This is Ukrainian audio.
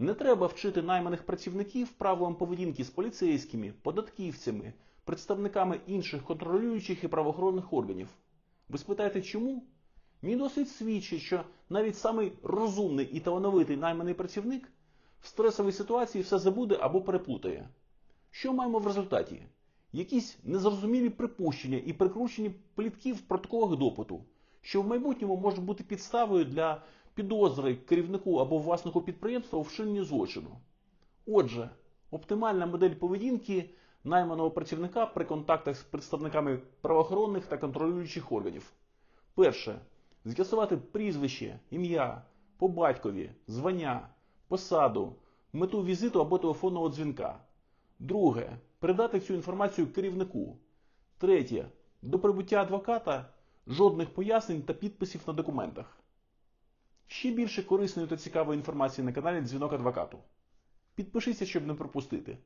Не треба вчити найманих працівників правилам поведінки з поліцейськими, податківцями, представниками інших контролюючих і правоохоронних органів. Ви спитаєте, чому? Мій досвід свідчить, що навіть самий розумний і талановитий найманий працівник в стресовій ситуації все забуде або переплутає. Що маємо в результаті? Якісь незрозумілі припущення і прикручені плітки в протоколах допиту, що в майбутньому можуть бути підставою для підозри керівнику або власнику підприємства у вчиненні злочину. Отже, оптимальна модель поведінки найманого працівника при контактах з представниками правоохоронних та контролюючих органів. Перше. З'ясувати прізвище, ім'я, по батькові, звання, посаду, мету візиту або телефонного дзвінка. Друге. Передати цю інформацію керівнику. Третє. До прибуття адвоката жодних пояснень та підписів на документах. Ще більше корисної та цікавої інформації на каналі Дзвінок адвокату. Підпишіться, щоб не пропустити.